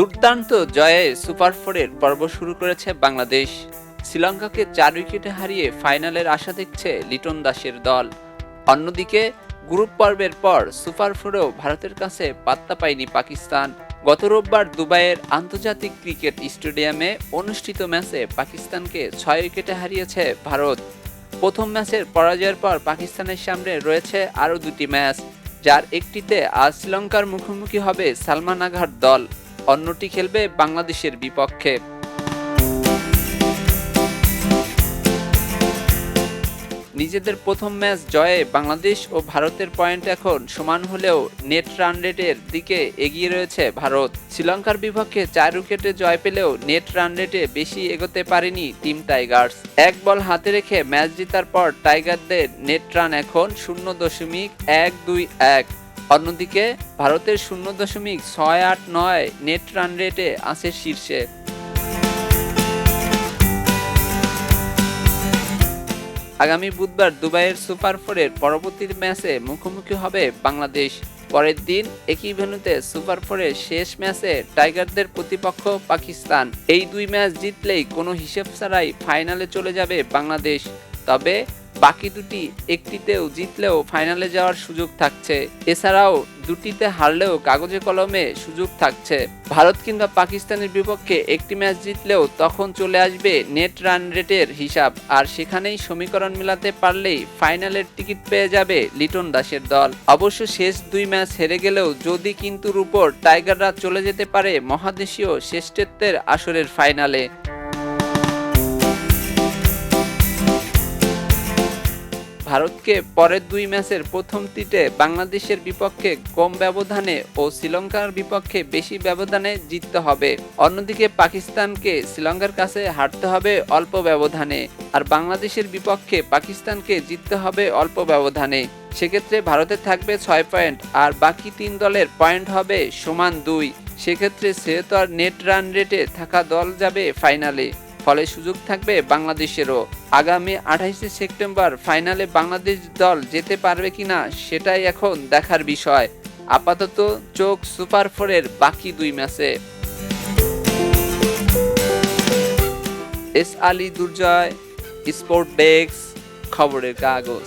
দুর্দান্ত জয়ে সুপার ফোরের পর্ব শুরু করেছে বাংলাদেশ। শ্রীলঙ্কাকে চার উইকেটে হারিয়ে ফাইনালের আশা দেখছে লিটন দাসের দল। অন্যদিকে, গ্রুপ পর্বের পর সুপার ফোরেও ভারতের কাছে পাত্তা পায়নি পাকিস্তান। গত রোববার দুবাইয়ের আন্তর্জাতিক ক্রিকেট স্টেডিয়ামে অনুষ্ঠিত ম্যাচে পাকিস্তানকে ছয় উইকেটে হারিয়েছে ভারত। প্রথম ম্যাচের পরাজয়ের পর পাকিস্তানের সামনে রয়েছে আরও দুটি ম্যাচ, যার একটিতে আজ শ্রীলঙ্কার মুখোমুখি হবে সালমান আঘার দল। অন্যটি খেলবে বাংলাদেশের বিপক্ষে। নিজেদের প্রথম ম্যাচ জয়ে বাংলাদেশ ও ভারতের পয়েন্ট এখন সমান হলেও নেট রান রেটের দিকে এগিয়ে রয়েছে ভারত। শ্রীলঙ্কার বিপক্ষে চার উইকেটে জয় পেলেও নেট রান রেটে বেশি এগোতে পারেনি টিম টাইগার্স। এক বল হাতে রেখে ম্যাচ জেতার পর টাইগারদের নেট রান এখন শূন্য দশমিক এক দুই এক। অন্যদিকে ভারতের শূন্য দশমিক ছয় আট নয় নেট রান রেটে আছে শীর্ষে। আগামী বুধবার দুবাইয়ের সুপার ফোরের পরবর্তী ম্যাচে মুখোমুখি হবে বাংলাদেশ। পরের দিন একই ভেন্যুতে সুপার ফোরের শেষ ম্যাচে টাইগারদের প্রতিপক্ষ পাকিস্তান। এই দুই ম্যাচ জিতলেই কোনো হিসেব ছাড়াই ফাইনালে চলে যাবে বাংলাদেশ। তবে বাকি দুটি একটিতেও জিতলেও ফাইনালে যাওয়ার সুযোগ থাকছে। এছাড়াও দুটিতে হারলেও কাগজে কলমে সুযোগ থাকছে। ভারত কিংবা পাকিস্তানের বিপক্ষে একটি ম্যাচ জিতলেও তখন চলে আসবে নেট রান রেটের হিসাব। আর সেখানেই সমীকরণ মিলাতে পারলেই ফাইনালের টিকিট পেয়ে যাবে লিটন দাসের দল। অবশ্য শেষ দুই ম্যাচ হেরে গেলেও যদি কিন্তুর উপর টাইগাররা চলে যেতে পারে মহাদেশীয় শ্রেষ্ঠত্বের আসরের ফাইনালে। ভারতকে পরের দুই ম্যাচের প্রথম তিটে বাংলাদেশের বিপক্ষে কম ব্যবধানে ও শ্রীলঙ্কার বিপক্ষে বেশি ব্যবধানে জিততে হবে। অন্যদিকে পাকিস্তানকে শ্রীলঙ্কার কাছে হারতে হবে অল্প ব্যবধানে, আর বাংলাদেশের বিপক্ষে পাকিস্তানকে জিততে হবে অল্প ব্যবধানে। সেক্ষেত্রে ভারতে থাকবে ছয় পয়েন্ট, আর বাকি তিন দলের পয়েন্ট হবে সমান দুই। সেক্ষেত্রে সেহেতু আর নেট রান রেটে থাকা দল যাবে ফাইনালে। ফলে সুযোগ থাকবে বাংলাদেশেরও। আগামী আঠাইশে সেপ্টেম্বর ফাইনালে বাংলাদেশ দল যেতে পারবে কিনা সেটাই এখন দেখার বিষয়। আপাতত চোখ সুপার ফোরের বাকি দুই ম্যাচে। S Ali Durjoy sport desk খবরের কাগজ।